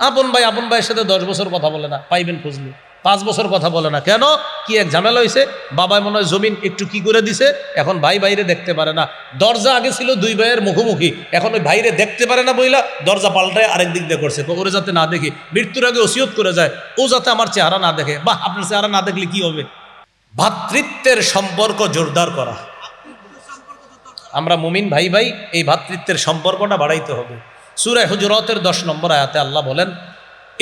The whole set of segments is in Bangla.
আপন ভাই, আপন ভাইয়ের সাথে দশ বছর কথা বলে না, পাইবেন খুঁজলে। পাঁচ বছর কথা বলে না। কেন? কি এক ঝামেলা হয়েছে বাবাই মনে হয় জমিন একটু কি করে দিছে? এখন ভাই বাইরে দেখতে পারে না। দরজা আগে ছিল দুই ভাইয়ের মুখোমুখি। এখন ওই বাইরে দেখতে পারে না বইলা দরজা পাল্টায় আরেক দিক দিয়ে করছে। ওরে যাতে না দেখে, মৃত্যুর আগে ওসিয়ত করে যায়। ও যাতে আমার চেহারা না দেখে। বা আপনার চেহারা না দেখলে কি হবে? ভাতৃত্বের সম্পর্ক জোরদার করা। আমরা মুমিন ভাই ভাই, এই ভাতৃত্বের সম্পর্কটা বাড়াইতে হবে। সুরায় হুজরতের দশ নম্বর আয়াতে আল্লাহ বলেন,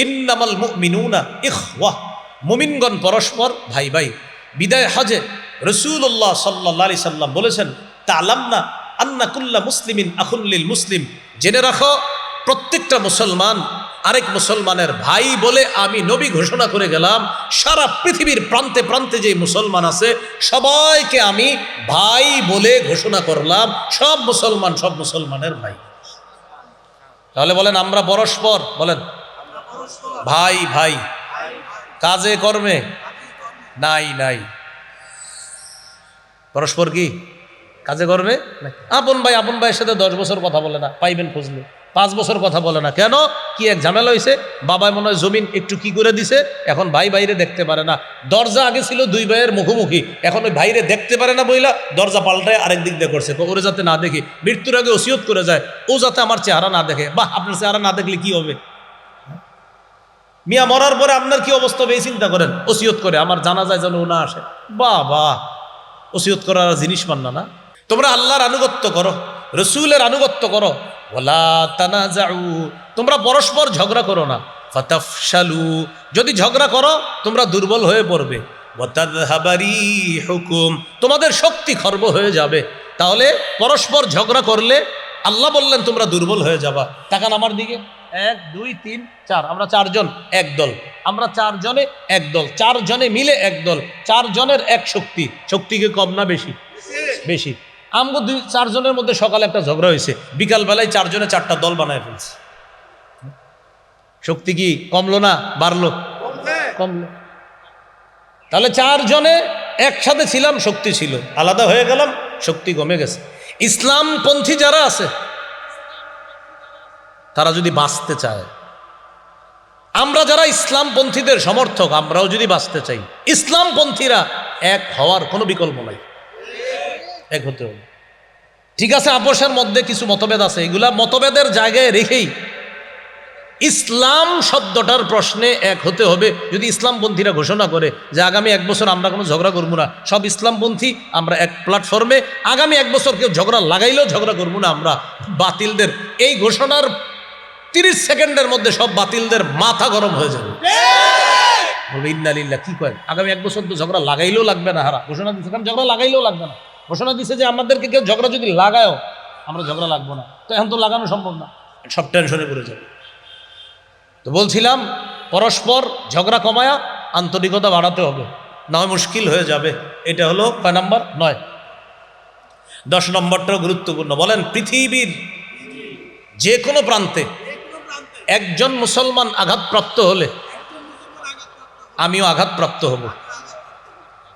ইন্নামাল মুমিনুনা ইখওয়াহ মুমিনগণ পরস্পর ভাই ভাই বিদায় হজে রসুল্লাহ সাল্লাহ আলি সাল্লাম বলেছেন তা আলাম না আন্না কুল্লা মুসলিমিন আখুল্লিল মুসলিম। জেনে রাখো, প্রত্যেকটা মুসলমান আরেক মুসলমানের ভাই বলে আমি নবী ঘোষণা করে গেলাম, সারা পৃথিবীর প্রান্তে প্রান্তে যে মুসলমান আছে, সবাইকে আমি ভাই বলে ঘোষণা করলাম, সব মুসলমান সব মুসলমানের ভাই। তাহলে বলেন, আমরা পরস্পর, বলেন। ভাই ভাই। কাজে, কর্মে? নাই নাই। পরস্পর কি? কাজে, কর্মে? আপন ভাই, আপন ভাইয়ের সাথে দশ বছর কথা বলে না, পাইবেন খুঁজলে পাঁচ বছর কথা বলে না। কেন? কি এক ঝামেলা হয়েছে বাবাই মনে হয় জমিন একটু কি করে দিছে? এখন ভাই বাইরে দেখতে পারে না। দরজা আগে ছিল দুই ভাইয়ের মুখোমুখি। এখন ওই বাইরে দেখতে পারে না বইলা দরজা পাল্টায় আরেক দিক দিয়ে করছে। ওরে যাতে না দেখে। মৃত্যুর আগে ওসিয়ত করে যায়। ও যাতে আমার চেহারা না দেখে। বা আপনার চেহারা না দেখলে কি হবে? মিয়া মরার পরে আপনার কি অবস্থা? হবে এই চিন্তা করেন। ওসিয়ত করে। আমার জানা যায় যেন ও না আসে। বাহ বাহ ওসিয়ত করার জিনিস মান না না। তোমরা আল্লাহর আনুগত্য করো। রসুলের আনুগত্য করো। তোমরা পরস্পর ঝগড়া করো না। ফতাফশালু, যদি ঝগড়া করো, তোমরা দুর্বল হয়ে পড়বে। হুকুম তোমাদের শক্তি খর্ব হয়ে যাবে। তাহলে পরস্পর ঝগড়া করলে আল্লাহ বললেন, তোমরা দুর্বল হয়ে যাবা। তাকান আমার দিকে। এক, দুই, তিন, চার। আমরা চারজন এক দল। আমরা চারজনে এক দল। চারজনে মিলে এক দল। চারজনের এক শক্তি। শক্তিকে কম না বেশি? বেশি। আমগো দুই চারজনের মধ্যে সকালে একটা ঝগড়া হয়েছে। বিকালবেলায় চারজনে চারটা দল বানায় ফেলছে। শক্তি কি কমলো না বাড়লো? কমলো। তাহলে চারজনে একসাথে ছিলাম, শক্তি ছিল। আলাদা হয়ে গেলাম, শক্তি কমে গেছে। ইসলামপন্থী যারা আছে, তারা যদি বাঁচতে চায়, আমরা যারা ইসলামপন্থীদের সমর্থক, আমরাও যদি বাঁচতে চাই। ইসলামপন্থীরা এক হওয়ার কোনো বিকল্প নাই। এক হতে হবে। ঠিক আছে আপোষের মধ্যে কিছু মতভেদ আছে। এগুলা মতভেদের জায়গায় রেখেই ইসলাম শব্দটার প্রশ্নে এক হতে হবে। যদি ইসলামপন্থীরা ঘোষণা করে যে আগামী এক বছর আমরা কোনো ঝগড়া করব না, সব ইসলামপন্থী আমরা এক প্ল্যাটফর্মে, আগামী এক বছর কেউ ঝগড়া লাগাইলেও ঝগড়া করব না আমরা বাতিলদের। এই ঘোষণার তিরিশ সেকেন্ডের মধ্যে সব বাতিলদের মাথা গরম হয়ে যাবে। বলবে ইন্নালিল্লা কি কয়? আগামী এক বছর তো ঝগড়া লাগাইলেও লাগবে না হারা। ঘোষণা দিচ্ছে কারণ ঝগড়া লাগাইলেও লাগবে না। ঘোষণা দিচ্ছে যে আমাদেরকে কেউ ঝগড়া যদি লাগায়ও আমরা ঝগড়া লাগবো না। তো এখন তো লাগানো সম্ভব না। সব টেনশনে পড়ে যাবে। তো বলছিলাম পরস্পর ঝগড়া কমায়া আন্তরিকতা বাড়াতে হবে। নয় মুশকিল হয়ে যাবে। এটা হলো কয় নম্বর? নয়। দশ নম্বরটাও গুরুত্বপূর্ণ। বলেন পৃথিবীর যে কোনো প্রান্তে একজন মুসলমান আঘাতপ্রাপ্ত হলে আমিও আঘাতপ্রাপ্ত হব।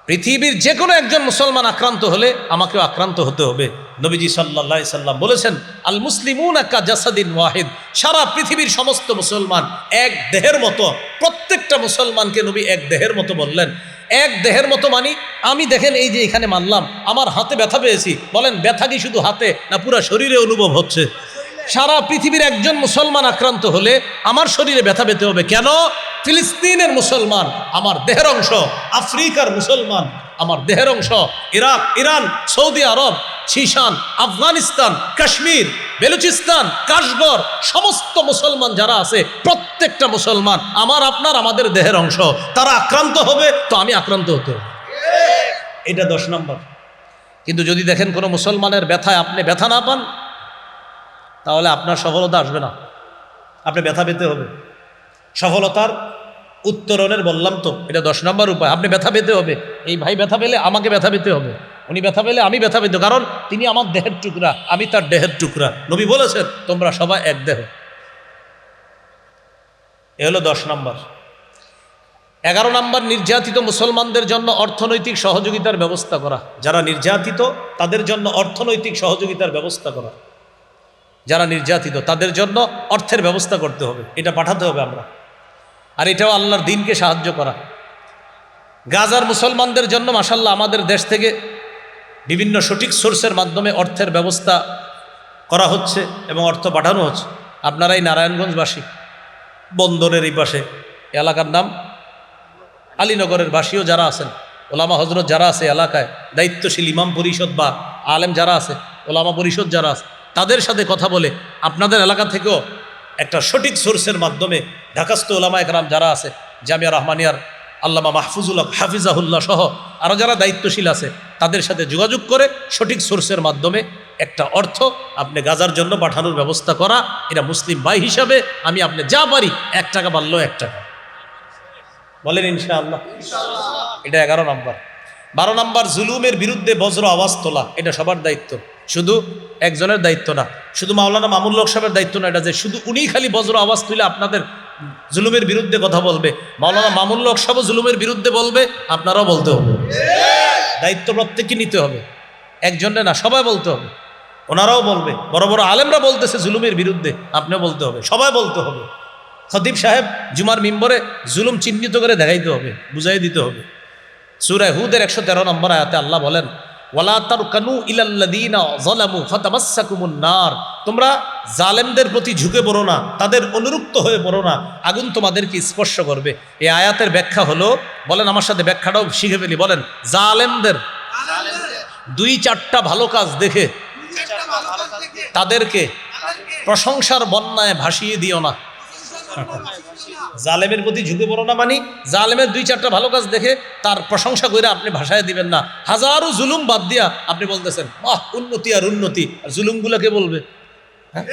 পৃথিবীর যে কোনো একজন মুসলমান আক্রান্ত হলে আমাকেও আক্রান্ত হতে হবে। নবীজি সাল্লাহ সাল্লাম বলেছেন, আল মুসলিমুন একা জাসাদিন ওয়াহিদ। সারা পৃথিবীর সমস্ত মুসলমান এক দেহের মতো, প্রত্যেকটা মুসলমানকে নবী এক দেহের মতো বললেন। এক দেহের মতো মানি, আমি দেখেন এই যে এখানে মানলাম, আমার হাতে ব্যথা পেয়েছি। বলেন, ব্যথা কি শুধু হাতে না পুরো শরীরে অনুভব হচ্ছে? সারা পৃথিবীর একজন মুসলমান আক্রান্ত হলে আমার শরীরে ব্যথা পেতে হবে। কেন? ফিলিস্তিনের মুসলমান, আমার দেহের অংশ আফ্রিকার মুসলমান, আমার দেহের অংশ ইরাক, ইরান, সৌদি আরব, শিশান, আফগানিস্তান, কাশ্মীর, বেলুচিস্তান কাশগর সমস্ত মুসলমান যারা আছে, প্রত্যেকটা মুসলমান, আমার, আপনার, আমাদের দেহের অংশ, তারা আক্রান্ত হবে, তো আমি আক্রান্ত হতে এটা দশ নম্বর। কিন্তু যদি দেখেন কোনো মুসলমানের ব্যথায় আপনি ব্যথা না পান, তাহলে আপনার সফলতা আসবে না। আপনি ব্যথা পেতে হবে। সফলতার উত্তরণের বললাম তো, এটা দশ নম্বর উপায়। আপনি ব্যথা পেতে হবে। এই ভাই ব্যথা পেলে আমাকে ব্যথা পেতে হবে। উনি ব্যথা পেলে আমি ব্যথা পেতে কারণ তিনি আমার দেহের টুকরা, আমি তার দেহের টুকরা। নবী বলেছেন, তোমরা সবাই এক দেহ। এ হলো দশ নম্বর। এগারো নম্বর, নির্যাতিত মুসলমানদের জন্য অর্থনৈতিক সহযোগিতার ব্যবস্থা করা। যারা নির্যাতিত, তাদের জন্য অর্থনৈতিক সহযোগিতার ব্যবস্থা করা। যারা নির্যাতিত, তাদের জন্য অর্থের ব্যবস্থা করতে হবে। এটা পাঠাতে হবে আমরা। আর এটাও আল্লাহর দিনকে সাহায্য করা। গাজার মুসলমানদের জন্য মাসাল্লাহ আমাদের দেশ থেকে বিভিন্ন সঠিক সোর্সের মাধ্যমে অর্থের ব্যবস্থা করা হচ্ছে এবং অর্থ পাঠানো হচ্ছে। আপনারা এই নারায়ণগঞ্জবাসী, বন্দরের এই পাশে এলাকার নাম আলীনগরের বাসীও যারা আছেন, ওলামা হজরত যারা আছে এলাকায়, দায়িত্বশীল ইমাম পরিষদ বা আলেম যারা আছে, ওলামা পরিষদ যারা আছে, তাদের সাথে কথা বলে আপনাদের এলাকা থেকেও একটা সঠিক সোর্সের মাধ্যমে ঢাকাস্থ ওলামা একরাম যারা আছে, জামিয়া রহমানিয়ার আল্লামা মাহফুজুল্লাহ হাফিজাহুল্লাহ সহ আরও যারা দায়িত্বশীল আছে, তাদের সাথে যোগাযোগ করে সঠিক সোর্সের মাধ্যমে একটা অর্থ আপনি গাজার জন্য পাঠানোর ব্যবস্থা করা। এটা মুসলিম ভাই হিসাবে আমি আপনি যা পারি, এক টাকা পারলেও এক টাকা। বলেন ইনশাআল্লাহ। এটা এগারো নম্বর। বারো নম্বর, জুলুমের বিরুদ্ধে বজ্র আওয়াজ তোলা, এটা সবার দায়িত্ব। শুধু একজনের দায়িত্ব না, শুধু মাওলানা মামুল লোক সাহেবের দায়িত্ব না, এটা যে শুধু উনিই খালি বজ্র আওয়াজ তুলে আপনাদের জুলুমের বিরুদ্ধে কথা বলবে, মাওলানা মামুল লোক সাহেব জুলুমের বিরুদ্ধে বলবে, আপনারাও বলতে হবে। দায়িত্ব প্রত্যেককে নিতে হবে, একজনের না, সবাই বলতে হবে, ওনারাও বলবে, বড় বড় আলেমরা বলতেছে জুলুমের বিরুদ্ধে, আপনিও বলতে হবে, সবাই বলতে হবে। খতিব সাহেব জুমার মিম্বরে জুলুম চিহ্নিত করে দেখাইতে হবে বুঝাই দিতে হবে। সুরায় হুদের একশো তেরো নম্বর আয়াতে আল্লাহ বলেন ওয়ালা তার কানু ইলাল্লাদিনা জলামু ফাতামাসাকুমুন নার। তোমরা জালেমদের প্রতি ঝুঁকে পড়ো না তাদের অনুরুক্ত হয়ে পড়ো না আগুন তোমাদেরকে স্পর্শ করবে। এই আয়াতের ব্যাখ্যা হলো বলেন আমার সাথে ব্যাখ্যাটাও শিখে ফেলি বলেন জালেমদের দুই চারটা ভালো কাজ দেখে তাদেরকে প্রশংসার বন্যায় ভাসিয়ে দিও না। জালেমের প্রতি ঝুঁকে পড়ো না মানি, জালেমের দুই চারটা ভালো কাজ দেখে তার প্রশংসা করে আপনি ভাষায় দিবেন না। হাজারো জুলুম বাদ দিয়া আপনি বলতেছেন, বাহ, উন্নতি আর উন্নতি। আর জুলুমগুলোকে বলবে? হ্যাঁ?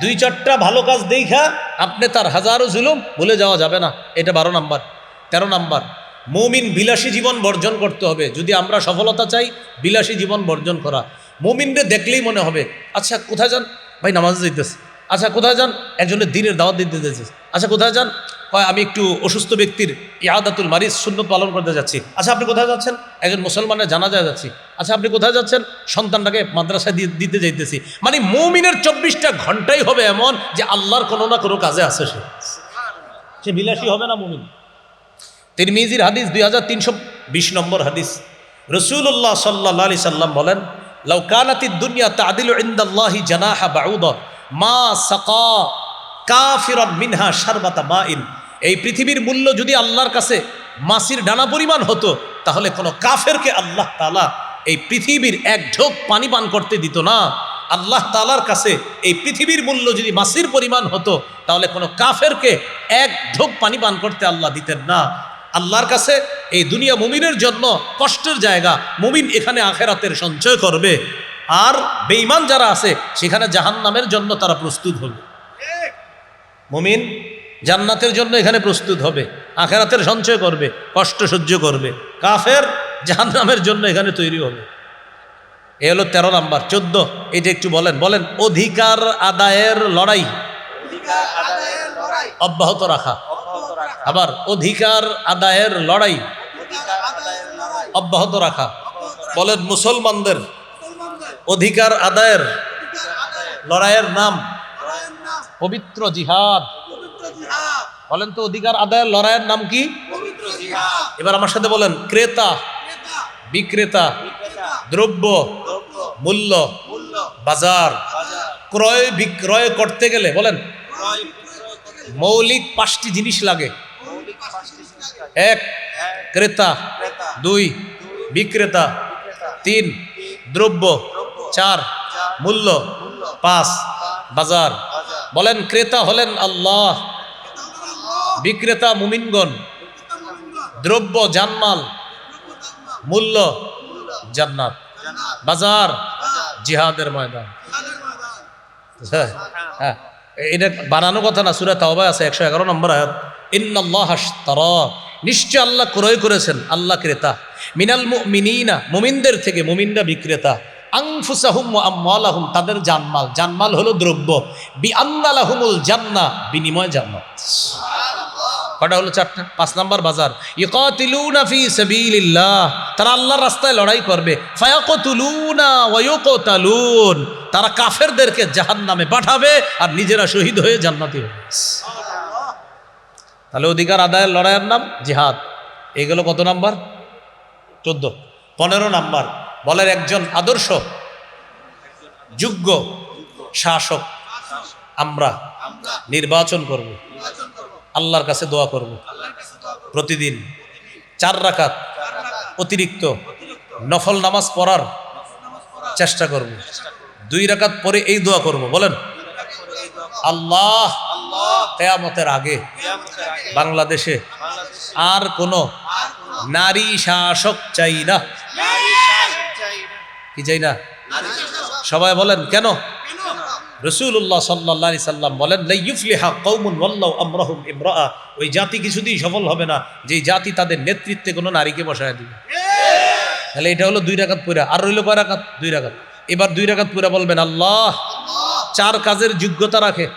দুই চারটা ভালো কাজ দেখা আপনি তার হাজারো জুলুম ভুলে যাওয়া যাবে না। এটা বারো নাম্বার। তেরো নাম্বার, মৌমিন বিলাসী জীবন বর্জন করতে হবে। যদি আমরা সফলতা চাই, বিলাসী জীবন বর্জন করা। মৌমিনরে দেখলেই মনে হবে আচ্ছা কোথায় যান? ভাই, নামাজ দিতেছে আচ্ছা কোথায় যান? একজনের দিনের দাওয়াত দিতে দিতেছে আচ্ছা কোথায় যান? হয় আমি একটু অসুস্থ ব্যক্তির ইয়াদাতুল মারিজ সুন্নত পালন করতে যাচ্ছি। আচ্ছা আপনি কোথায় যাচ্ছেন? একজন মুসলমানের জানাজায় যাচ্ছি। আচ্ছা আপনি কোথায় যাচ্ছেন? সন্তানটাকে মাদ্রাসায় দিতে যাইতেছি। মানে মৌমিনের চব্বিশটা ঘন্টাই হবে এমন যে আল্লাহর কোনো না কোনো কাজে আছে সে। বিলাসী হবে না মুমিন? তিরমিজির হাদিস দুই হাজার তিনশো বিশ নম্বর হাদিস। রসুল্লাহ সাল্লাহ আলি সাল্লাম বলেন লৌকানাতি দুনিয়া তাদিল ইন্দাল্লাহি জানাহা বাউদ। মা সাকা কাফিরন মিনহা সারবাতা মা ইন এই পৃথিবীর মূল্য যদি আল্লাহর কাছে মাসির ডানা পরিমাণ হতো, তাহলে কোনো কাফেরকে আল্লাহ তালা এই পৃথিবীর এক ঢোক পানি পান করতে দিত না। আল্লাহ তালার কাছে এই পৃথিবীর মূল্য যদি মাসির পরিমাণ হতো, তাহলে কোনো কাফেরকে এক ঢোক পানি পান করতে আল্লাহ দিতেন না। আল্লাহর কাছে এই দুনিয়া মুমিনের জন্য কষ্টের জায়গা, মুমিন এখানে আখেরাতের সঞ্চয় করবে। আর বেঈমান যারা আছে, সেখানে জাহান্নামের জন্য তারা প্রস্তুত হবে। মুমিন জান্নাতের জন্য এখানে প্রস্তুত হবে, আখেরাতের সঞ্চয় করবে, কষ্ট সহ্য করবে, কাফের জাহান্নামের জন্য এখানে তৈরি হবে। এ হলো তেরো নাম্বার, চোদ্দ, এটা একটু বলেন বলেন, অধিকার আদায়ের লড়াই। অব্যাহত রাখা। আবার, অধিকার আদায়ের লড়াই। অব্যাহত রাখা। বলেন, মুসলমানদের অধিকার আদায়ের লড়াইয়ের নাম পবিত্র জিহাদ। বলেন তো, অধিকার আদায়ের লড়াইয়ের নাম কি? এবার আমার সাথে বলেন, ক্রেতা, বিক্রেতা, দ্রব্য, মূল্য, বাজার, ক্রয় বিক্রয় করতে গেলে, বলেন, মৌলিক পাঁচটি জিনিস লাগে। এক, ক্রেতা, দুই, বিক্রেতা, তিন, দ্রব্য চার, মূল্য, পাঁচ, বাজার। বলেন, ক্রেতা হলেন আল্লাহ। বিক্রেতা মুমিনগণ। দ্রব্য জানমাল। মূল্য জান্নাত। বাজার জিহাদের ময়দান। হ্যাঁ হ্যাঁ। এটা বানানো কথা না, সুরা তাওবা আছে, একশো এগারো নম্বর আয়াত। ইন্নাল্লাহ নিশ্চয় আল্লাহ ক্রয় করেছেন, আল্লাহ ক্রেতা। মিনাল মিনিনা মুমিনদের থেকে মুমিনরা বিক্রেতা। আংফুসাহুম আম্মালাহুম তাদের জানমাল। জানমাল হলো দ্রব্য। বি আন্নালাহুমুল জান্না বিনিময় জান্নাত। কটা হলো চারটা? পাঁচ নাম্বার বাজার। ইকাতিলুনা ফি সাবিলিল্লাহ তারা আল্লাহর রাস্তায় লড়াই করবে। ফায়াকতুলুনা ওয়ায়ুকতালুন তারা কাফেরদেরকে জাহান্নামে পাঠাবে আর নিজেরা শহীদ হয়ে জান্নাতি হবে। তাহলে অধিকার আদায়ের লড়াইয়ের নাম জিহাদ। এগুলো কত নাম্বার? চোদ্দ। পনেরো নাম্বার। বলের একজন আদর্শ, যোগ্য শাসক, আমরা নির্বাচন করব। আল্লাহর কাছে দোয়া করব। প্রতিদিন চার রাকাত অতিরিক্ত নফল নামাজ পড়ার চেষ্টা করব। দুই রাকাত পরে এই দোয়া করব, বলেন, আল্লাহ কেয়ামতের আগে বাংলাদেশে আর কোনো নারী শাসক চাই না। কি চাই না? সবাই বলেন, কেন? রসুল্লাহ সাল্লাহ সাল্লাম বলেন লাইফলিহা কৌমুন ওয়াল্লাহ আমরাহুম ইমরাআ। ওই জাতি কিছুতেই সফল হবে না। যে জাতি তাদের নেতৃত্বে কোনো নারীকে বসায় দিবে। তাহলে এটা হলো দুই রাকাত পুরা আর রইল কয় রাকাত? দুই রাকাত। এবার দুই রাকাত পুরা বলবেন, আল্লাহ, চার কাজের যোগ্যতা রাখে।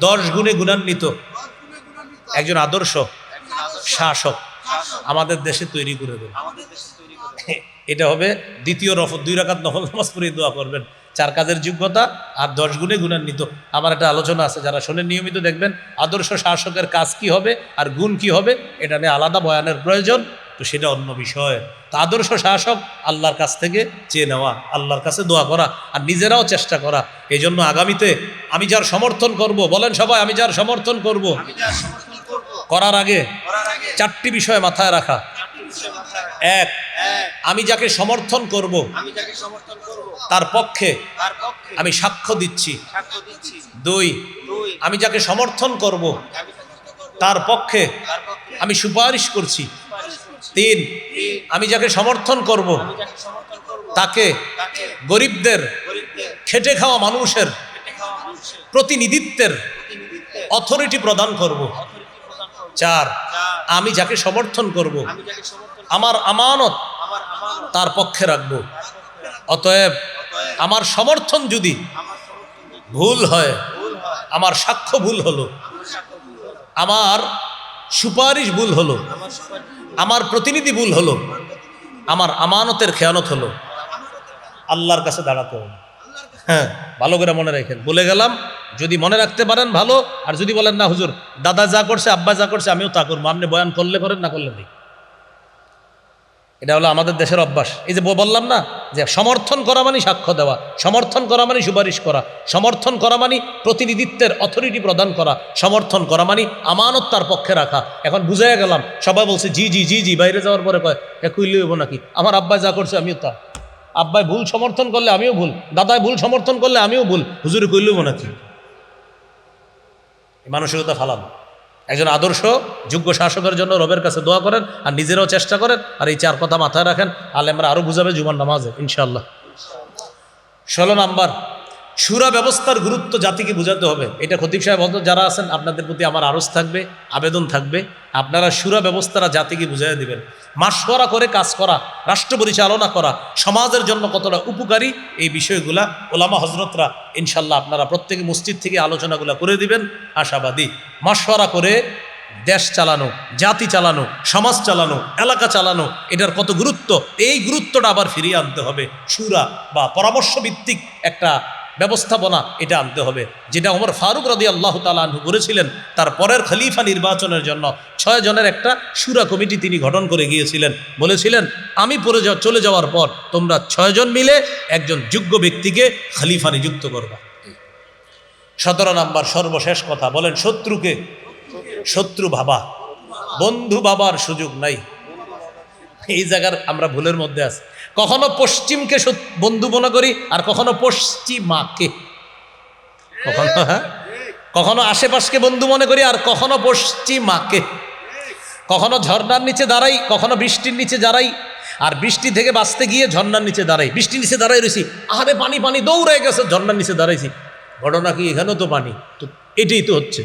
দশ গুণে গুণান্বিত। একজন আদর্শ, শাসক। আমাদের দেশে তৈরি করে দেবে। এটা হবে দ্বিতীয় রফত দুই রাকাত নফল নামাজ পড়ে দোয়া করবেন। চার কাজের যোগ্যতা আর দশ গুণে গুণান্বিত। আমার একটা আলোচনা আছে যারা শোনেন নিয়মিত দেখবেন আদর্শ শাসকের কাজ কি হবে আর গুণ কি হবে এটা নিয়ে আলাদা বয়ানের প্রয়োজন তো সেটা অন্য বিষয়। তো আদর্শ শাসক আল্লাহর কাছ থেকে চেয়ে নেওয়া আল্লাহর কাছে দোয়া করা আর নিজেরাও চেষ্টা করা। এই জন্য আগামীতে আমি যার সমর্থন করব বলেন সবাই আমি যার সমর্থন করব। করার আগে চারটি বিষয় মাথায় রাখা। এক। আমি যাকে সমর্থন করব তার পক্ষে আমি সাক্ষ্য দিচ্ছি। দুই। আমি যাকে সমর্থন করব তার পক্ষে আমি সুপারিশ করছি। তিন। আমি যাকে সমর্থন করব তাকে গরিবদের খেটে খাওয়া মানুষের প্রতিনিধিত্বের অথরিটি প্রদান করব। চার। আমি যাকে সমর্থন করব আমার আমানত তার পক্ষে রাখব। অতএব আমার সমর্থন যদি ভুল হয় আমার সাক্ষ্য ভুল হলো আমার সুপারিশ ভুল হলো, আমার প্রতিনিধি ভুল হলো আমার আমানতের খেয়ানত হলো আল্লাহর কাছে দাঁড়াতে হবে। হ্যাঁ ভালো করে মনে রাখেন। বলে গেলাম যদি মনে রাখতে পারেন ভালো আর যদি বলেন না হুজুর দাদা যা করছে আব্বা যা করছে আমিও তা করব। আপনি বয়ান করলে করেন না করলে নেই এটা হলো আমাদের দেশের অভ্যাস। এই যে বললাম না যে সমর্থন করা মানে সাক্ষ্য দেওয়া, সমর্থন করা মানে সুপারিশ করা, সমর্থন করা মানে প্রতিনিধিত্বের অথরিটি প্রদান করা, সমর্থন করা মানে আমানত তার পক্ষে রাখা। এখন বুঝাইয়া গেলাম, সবাই বলছে, জি জি জি জি, বাইরে যাওয়ার পরে কয়, এ কইলে হইব নাকি? আমার আব্বাই যা করছে আমিও তা। আব্বাই ভুল সমর্থন করলে আমিও ভুল, দাদাই ভুল সমর্থন করলে আমিও ভুল, হুজুরে কইলে হইব নাকি? মানসিকতা ফালান। একজন আদর্শ, যোগ্য শাসকের জন্য রবের কাছে দোয়া করেন আর নিজেরাও চেষ্টা করেন আর এই চার কথা মাথায় রাখেন। আলেমরা আরও বুঝাবে জুমান নামাজে ইনশাল্লাহ ষোলো নাম্বার সুরা ব্যবস্থার গুরুত্ব জাতিকে বোঝাতে হবে। এটা খতিব সাহেব হয়তো যারা আছেন, আপনাদের প্রতি আমার আরজ থাকবে, আবেদন থাকবে। আপনারা সুরা ব্যবস্থারা জাতিকে বুঝাই দিবেন। মাসোয়ারা করে কাজ করা, রাষ্ট্র পরিচালনা করা, সমাজের জন্য কতটা উপকারী, এই বিষয়গুলা ওলামা হজরতরা ইনশাল্লাহ আপনারা প্রত্যেকে মসজিদ থেকে আলোচনাগুলো করে দিবেন। আশাবাদী মাসোয়ারা করে দেশ চালানো, জাতি চালানো, সমাজ চালানো, এলাকা চালানো, এটার কত গুরুত্ব? এই গুরুত্বটা আবার ফিরিয়ে আনতে হবে। সুরা বা পরামর্শ ভিত্তিক একটা ব্যবস্থাপনা এটা আনতে হবে। যেটা ওমর ফারুক রাদি আল্লাহ তালু করেছিলেন, তার পরের খলিফা নির্বাচনের জন্য ছয় জনের একটা সুরা কমিটি তিনি গঠন করে গিয়েছিলেন। বলেছিলেন, আমি পরে চলে যাওয়ার পর তোমরা ছয়জন মিলে একজন যোগ্য ব্যক্তিকে খলিফা নিযুক্ত করবা। সতেরো নাম্বার সর্বশেষ কথা, বলেন, শত্রুকে, শত্রু ভাবা, বন্ধু ভাবার সুযোগ নাই। এই জায়গার আমরা ভুলের মধ্যে আছি। কখনো পশ্চিমকে বন্ধু মনে করি, আর কখনো পশ্চিমাকে। কখনো হ্যাঁ? কখনো আশেপাশকে বন্ধু মনে করি, আর কখনো পশ্চিমাকে। কখনো ঝর্ণার নিচে দাঁড়াই, কখনো বৃষ্টির নিচে দাঁড়াই, আর বৃষ্টি থেকে বাঁচতে গিয়ে ঝর্ণার নিচে দাঁড়াই। বৃষ্টির নিচে দাঁড়াই রয়েছি আরে পানি পানি দৌড়ে গেছে, ঝর্ণার নিচে দাঁড়াইছি। ঘটনা কি? এখানেও তো পানি। তো এটাই তো হচ্ছে।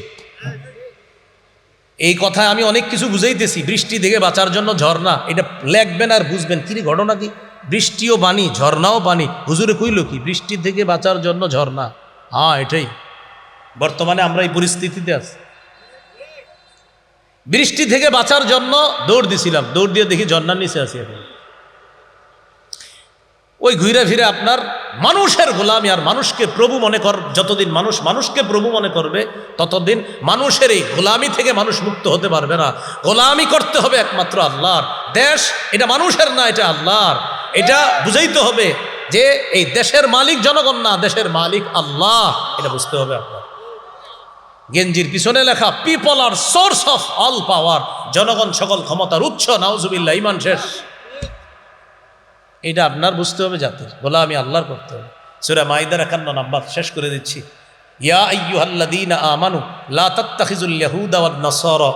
এই কথায় আমি অনেক কিছু বুঝাইতেছি। বৃষ্টি থেকে বাঁচার জন্য ঝর্ণা, এটা লেখবেন আর বুঝবেন। কি ঘটনা কি? বৃষ্টিও বাণী, ঝর্ণাও পানি হুজুরে কইল কি, বৃষ্টি থেকে বাঁচার জন্য ঝর্ণা? হ্যাঁ এটাই। বর্তমানে আমরা এই পরিস্থিতিতে আছি। বৃষ্টি থেকে বাঁচার জন্য দৌড় দিছিলাম। দৌড় দিয়ে দেখি ঝর্ণার নিচে আছি এখন। ওই ঘুরে ফিরে আপনার মানুষের গোলামি আর মানুষকে প্রভু মনে কর, যতদিন মানুষ মানুষকে প্রভু মনে করবে, ততদিন মানুষের এই গোলামি থেকে মানুষ মুক্ত হতে পারবে না। গোলামি করতে হবে একমাত্র আল্লাহর। দেশ এটা মানুষের না, এটা আল্লাহর। এটা বুঝাইতে হবে যে এই দেশের মালিক জনগণ না, দেশের মালিক আল্লাহ, এটা বুঝতে হবে আপনার। গেঞ্জির পিছনে লেখা people are source of all power জনগণ সকল ক্ষমতার উৎস, নাউজুবিল্লাহ ইমান শেষ। এটা আপনার বুঝতে হবে জাতির, বলে আমি আল্লাহর করতে হবে সুরা মাইদার একান্ন নাম্বার, শেষ করে দিচ্ছি। ইয়া আইয়ুহাল্লাযীনা আমানু, লা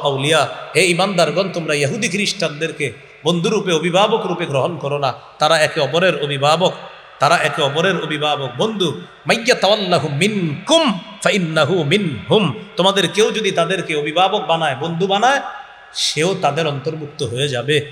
আউলিয়া। হে ঈমানদারগণ, তোমরা ইহুদি খ্রিস্টানদেরকে বন্ধুরূপে অভিভাবক রূপে গ্রহণ করো না। তারা একে অপরের অভিভাবক, তারা একে অপরের অভিভাবক। বন্ধু ফাইন্নাহু মিনহুম। তোমাদের কেউ যদি তাদেরকে অভিভাবক বানায়, বন্ধু বানায়, সেও তাদের অন্তর্ভুক্ত হয়ে যাবে।